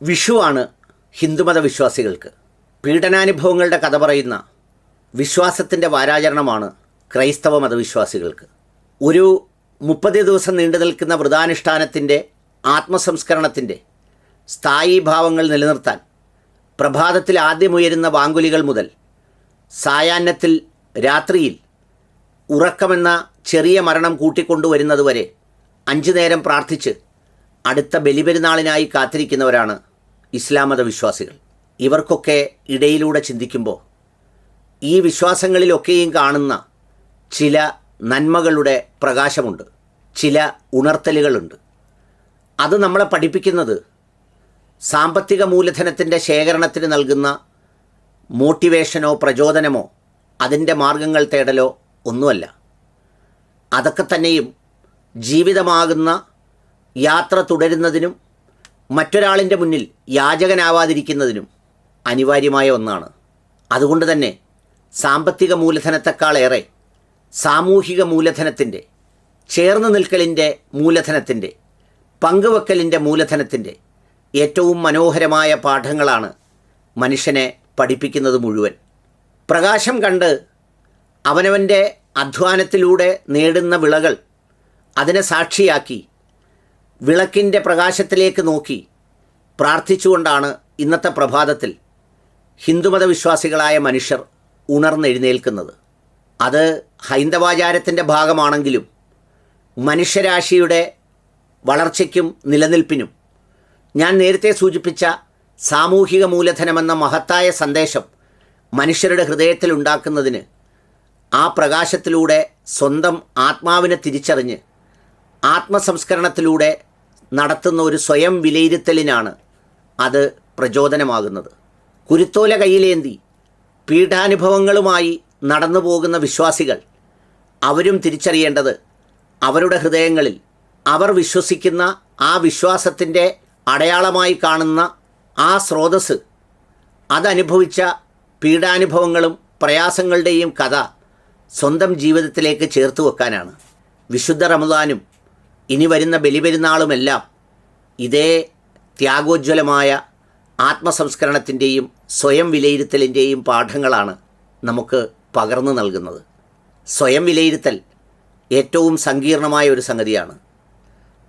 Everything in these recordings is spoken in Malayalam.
വിഷുവാണ് ഹിന്ദുമത വിശ്വാസികൾക്ക് പീഡനാനുഭവങ്ങളുടെ കഥ പറയുന്ന വിശ്വാസത്തിന്റെ വാരാചരണമാണ് ക്രൈസ്തവ മതവിശ്വാസികൾക്ക് ഒരു മുപ്പത് ദിവസം നീണ്ടു നിൽക്കുന്ന വ്രതാനുഷ്ഠാനത്തിന്റെ ആത്മസംസ്കരണത്തിന്റെ സ്ഥായി ഭാവങ്ങൾ നിലനിർത്താൻ പ്രഭാതത്തിൽ ആദ്യമുയരുന്ന വാങ്കുലികൾ മുതൽ സായാഹ്നത്തിൽ രാത്രിയിൽ ഉറക്കമെന്ന ചെറിയ മരണം കൂട്ടിക്കൊണ്ടുവരുന്നതുവരെ അഞ്ചു നേരം പ്രാർത്ഥിച്ച് അടുത്ത ബലിപെരുന്നാളിനായി കാത്തിരിക്കുന്നവരാണ് ഇസ്ലാം മത വിശ്വാസികൾ. ഇവർക്കൊക്കെ ഇടയിലൂടെ ചിന്തിക്കുമ്പോൾ ഈ വിശ്വാസങ്ങളിലൊക്കെയും കാണുന്ന ചില നന്മകളുടെ പ്രകാശമുണ്ട്. ചില ഉണർത്തലുകളുണ്ട്. അത് നമ്മളെ പഠിപ്പിക്കുന്നത് സാമ്പത്തിക മൂലധനത്തിന്റെ ശേഖരണത്തിന് നൽകുന്ന മോട്ടിവേഷനോ പ്രചോദനമോ അതിന്റെ മാർഗങ്ങൾ തേടലോ ഒന്നുമല്ല. അതൊക്കെ തന്നെയും ജീവിതമാകുന്ന യാത്ര തുടരുന്നതിനും മറ്റൊരാളിന്റെ മുന്നിൽ യാചകനാവാതിരിക്കുന്നതിനും അനിവാര്യമായ ഒന്നാണ്. അതുകൊണ്ട് തന്നെ സാമ്പത്തിക മൂലധനത്തെക്കാളേറെ സാമൂഹിക മൂലധനത്തിന്റെ ചേർന്ന് നിൽക്കലിന്റെ മൂലധനത്തിന്റെ പങ്കുവെക്കലിന്റെ മൂലധനത്തിന്റെ ഏറ്റവും മനോഹരമായ പാഠങ്ങളാണ് മനുഷ്യനെ പഠിപ്പിക്കുന്നത് മുഴുവൻ. പ്രകാശം കണ്ട് അവനവന്റെ അധ്വാനത്തിലൂടെ നേടുന്ന വിളകൾ അതിനെ സാക്ഷിയാക്കി വിളക്കിന്റെ പ്രകാശത്തിലേക്ക് നോക്കി പ്രാർത്ഥിച്ചുകൊണ്ടാണ് ഇന്നത്തെ പ്രഭാതത്തിൽ ഹിന്ദുമത വിശ്വാസികളായ മനുഷ്യർ ഉണർന്നെഴുന്നേൽക്കുന്നത്. അത് ഹൈന്ദവാചാരത്തിന്റെ ഭാഗമാണെങ്കിലും മനുഷ്യരാശിയുടെ വളർച്ചയ്ക്കും നിലനിൽപ്പിനും ഞാൻ നേരത്തെ സൂചിപ്പിച്ച സാമൂഹിക മൂലധനമെന്ന മഹത്തായ സന്ദേശം മനുഷ്യരുടെ ഹൃദയത്തിൽ ഉണ്ടാക്കുന്നതിന് ആ പ്രകാശത്തിലൂടെ സ്വന്തം ആത്മാവിനെ തിരിച്ചറിഞ്ഞ് ആത്മസംസ്കരണത്തിലൂടെ നടത്തുന്ന ഒരു സ്വയം വിലയിരുത്തലിനാണ് അത് പ്രചോദനമാകുന്നത്. കുരുത്തോല കയ്യിലേന്തി പീഠാനുഭവങ്ങളുമായി നടന്നു പോകുന്ന വിശ്വാസികൾ അവരും തിരിച്ചറിയേണ്ടത് അവരുടെ ഹൃദയങ്ങളിൽ അവർ വിശ്വസിക്കുന്ന ആ വിശ്വാസത്തിന്റെ അടയാളമായി കാണുന്ന ആ സ്രോതസ് അതനുഭവിച്ച പീഡാനുഭവങ്ങളും പ്രയാസങ്ങളുടെയും കഥ സ്വന്തം ജീവിതത്തിലേക്ക് ചേർത്ത് വെക്കാനാണ്. വിശുദ്ധ റമദാനും ഇനി വരുന്ന ബലിപെരുന്നാളുമെല്ലാം ഇതേ ത്യാഗോജ്വലമായ ആത്മസംസ്കരണത്തിന്റെയും സ്വയം വിലയിരുത്തലിന്റെയും പാഠങ്ങളാണ് നമുക്ക് പകർന്നു നൽകുന്നത്. സ്വയം വിലയിരുത്തൽ ഏറ്റവും സങ്കീർണമായ ഒരു സംഗതിയാണ്.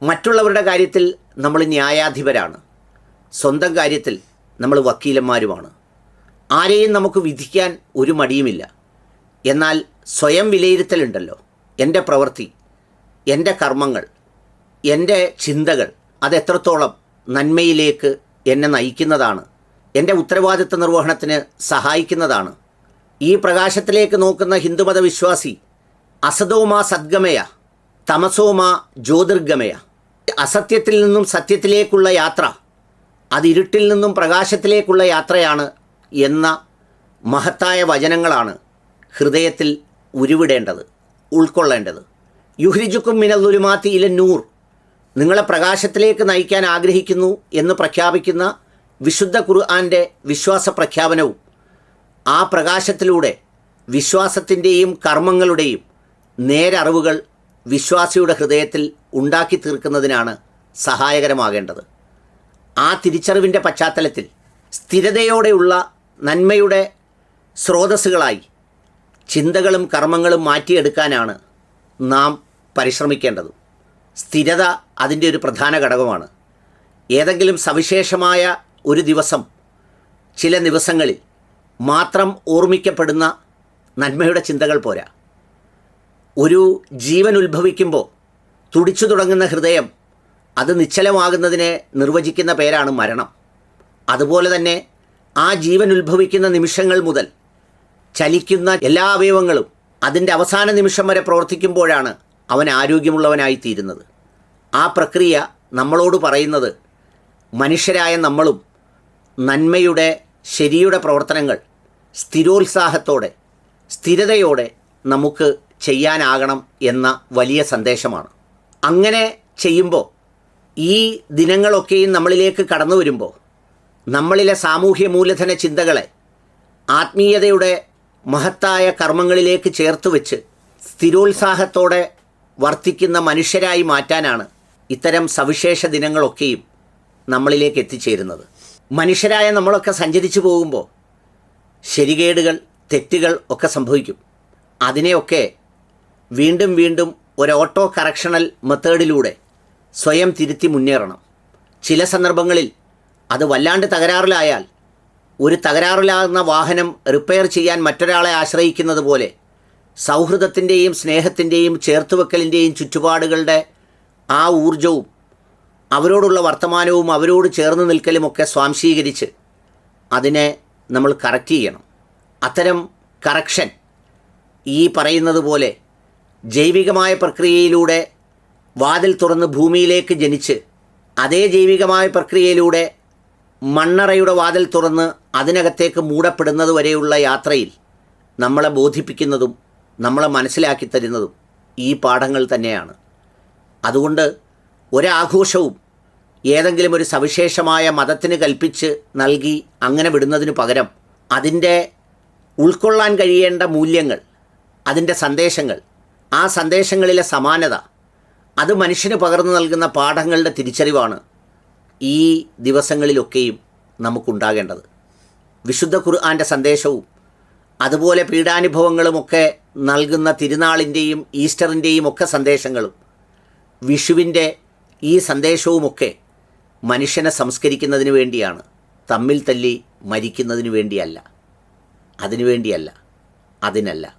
മറ്റുള്ളവരുടെ കാര്യത്തിൽ നമ്മൾ ന്യായാധിപരാണ്. സ്വന്തം കാര്യത്തിൽ നമ്മൾ വക്കീലന്മാരുമാണ്. ആരെയും നമുക്ക് വിധിക്കാൻ ഒരു മടിയുമില്ല. എന്നാൽ സ്വയം വിലയിരുത്തലുണ്ടല്ലോ. എന്റെ പ്രവൃത്തി എന്റെ കർമ്മങ്ങൾ എന്റെ ചിന്തകൾ അതെത്രത്തോളം നന്മയിലേക്ക് എന്നെ നയിക്കുന്നതാണ് എന്റെ ഉത്തരവാദിത്വ നിർവഹണത്തിന് സഹായിക്കുന്നതാണ്. ഈ പ്രകാശത്തിലേക്ക് നോക്കുന്ന ഹിന്ദുമത വിശ്വാസി അസതോമാ സദ്ഗമയ തമസോമാ ജ്യോതിർഗമയ. അസത്യത്തിൽ നിന്നും സത്യത്തിലേക്കുള്ള യാത്ര അത് ഇരുട്ടിൽ നിന്നും പ്രകാശത്തിലേക്കുള്ള യാത്രയാണ് എന്ന മഹത്തായ വചനങ്ങളാണ് ഹൃദയത്തിൽ ഉരുവിടേണ്ടത് ഉൾക്കൊള്ളേണ്ടത്. യുഹ്രിജുക്കും മിനലുലുമാത്തി ഇല നൂർ നിങ്ങളെ പ്രകാശത്തിലേക്ക് നയിക്കാൻ ആഗ്രഹിക്കുന്നു എന്ന് പ്രഖ്യാപിക്കുന്ന വിശുദ്ധ ഖുർആാന്റെ വിശ്വാസ പ്രഖ്യാപനവും ആ പ്രകാശത്തിലൂടെ വിശ്വാസത്തിന്റെയും കർമ്മങ്ങളുടെയും നേരറിവുകൾ വിശ്വാസിയുടെ ഹൃദയത്തിൽ ഉണ്ടാക്കി തീർക്കുന്നതിനാണ് സഹായകരമാകേണ്ടത്. ആ തിരിച്ചറിവിന്റെ പശ്ചാത്തലത്തിൽ സ്ഥിരതയോടെയുള്ള നന്മയുടെ സ്രോതസ്സുകളായി ചിന്തകളും കർമ്മങ്ങളും മാറ്റിയെടുക്കാനാണ് നാം പരിശ്രമിക്കേണ്ടത്. സ്ഥിരത അതിന്റെ ഒരു പ്രധാന ഘടകമാണ്. ഏതെങ്കിലും സവിശേഷമായ ഒരു ദിവസം ചില ദിവസങ്ങളിൽ മാത്രം ഓർമ്മിക്കപ്പെടുന്ന നന്മയുടെ ചിന്തകൾ പോരാ. ഒരു ജീവൻ ഉത്ഭവിക്കുമ്പോൾ തുടിച്ചു തുടങ്ങുന്ന ഹൃദയം അത് നിശ്ചലമാകുന്നതിനെ നിർവചിക്കുന്ന പേരാണ് മരണം. അതുപോലെ തന്നെ ആ ജീവൻ ഉത്ഭവിക്കുന്ന നിമിഷങ്ങൾ മുതൽ ചലിക്കുന്ന എല്ലാ അവയവങ്ങളും അതിന്റെ അവസാന നിമിഷം വരെ പ്രവർത്തിക്കുമ്പോഴാണ് അവൻ ആരോഗ്യമുള്ളവനായി തീരുന്നത് ആ പ്രക്രിയ നമ്മളോട് പറയുന്നത് മനുഷ്യരായ നമ്മളും നന്മയുടെ ശരിയുടെ പ്രവർത്തനങ്ങൾ സ്ഥിരോത്സാഹത്തോടെ സ്ഥിരതയോടെ നമുക്ക് ചെയ്യാനാകണം എന്ന വലിയ സന്ദേശമാണ്. അങ്ങനെ ചെയ്യുമ്പോൾ ഈ ദിനങ്ങളൊക്കെയും നമ്മളിലേക്ക് കടന്നു വരുമ്പോൾ നമ്മളിലെ സാമൂഹ്യ മൂലധന ചിന്തകളെ ആത്മീയതയുടെ മഹത്തായ കർമ്മങ്ങളിലേക്ക് ചേർത്ത് വെച്ച് സ്ഥിരോത്സാഹത്തോടെ വർത്തിക്കുന്ന മനുഷ്യരായി മാറ്റാനാണ് ഇത്തരം സവിശേഷ ദിനങ്ങളൊക്കെയും നമ്മളിലേക്ക് എത്തിച്ചേരുന്നത്. മനുഷ്യരായ നമ്മളൊക്കെ സഞ്ചരിച്ചു പോകുമ്പോൾ ശരികേടുകൾ തെറ്റുകൾ ഒക്കെ സംഭവിക്കും. അതിനെയൊക്കെ വീണ്ടും വീണ്ടും ഒരു ഓട്ടോ കറക്ഷണൽ മെത്തേഡിലൂടെ സ്വയം തിരുത്തി മുന്നേറണം. ചില സന്ദർഭങ്ങളിൽ അത് വല്ലാണ്ട് തകരാറിലായാൽ ഒരു തകരാറിലാകുന്ന വാഹനം റിപ്പയർ ചെയ്യാൻ മറ്റൊരാളെ ആശ്രയിക്കുന്നത് പോലെ സൗഹൃദത്തിന്റെയും സ്നേഹത്തിന്റെയും ചേർത്തുവെക്കലിന്റെയും ചുറ്റുപാടുകളുടെ ആ ഊർജവും അവരോടുള്ള വർത്തമാനവും അവരോട് ചേർന്ന് നിൽക്കലുമൊക്കെ സ്വാംശീകരിച്ച് അതിനെ നമ്മൾ കറക്റ്റ് ചെയ്യണം. അത്തരം കറക്ഷൻ ഈ പറയുന്നത് പോലെ ജൈവികമായ പ്രക്രിയയിലൂടെ വാതിൽ തുറന്ന് ഭൂമിയിലേക്ക് ജനിച്ച് അതേ ജൈവികമായ പ്രക്രിയയിലൂടെ മണ്ണറയുടെ വാതിൽ തുറന്ന് അതിനകത്തേക്ക് മൂടപ്പെടുന്നത് വരെയുള്ള യാത്രയിൽ നമ്മളെ ബോധിപ്പിക്കുന്നതും നമ്മളെ മനസ്സിലാക്കി തരുന്നതും ഈ പാഠങ്ങൾ തന്നെയാണ്. അതുകൊണ്ട് ഒരാഘോഷവും ഏതെങ്കിലും ഒരു സവിശേഷമായ മതത്തിന് കൽപ്പിച്ച് നൽകി അങ്ങനെ വിടുന്നതിന് പകരം അതിന്റെ ഉൾക്കൊള്ളാൻ കഴിയേണ്ട മൂല്യങ്ങൾ അതിന്റെ സന്ദേശങ്ങൾ ആ സന്ദേശങ്ങളിലെ സമാനത അത് മനുഷ്യന് പകർന്നു നൽകുന്ന പാഠങ്ങളുടെ തിരിച്ചറിവാണ് ഈ ദിവസങ്ങളിലൊക്കെയും നമുക്കുണ്ടാകേണ്ടത്. വിശുദ്ധ ഖുർആാന്റെ സന്ദേശവും അതുപോലെ പീഡാനുഭവങ്ങളുമൊക്കെ നൽകുന്ന തിരുനാളിന്റെയും ഈസ്റ്ററിന്റെയും ഒക്കെ സന്ദേശങ്ങളും വിഷുവിന്റെ ഈ സന്ദേശവുമൊക്കെ മനുഷ്യനെ സംസ്കരിക്കുന്നതിന് വേണ്ടിയാണ്. തമ്മിൽ തല്ലി മരിക്കുന്നതിന് വേണ്ടിയല്ല. അതിനു വേണ്ടിയല്ല. അതിനല്ല.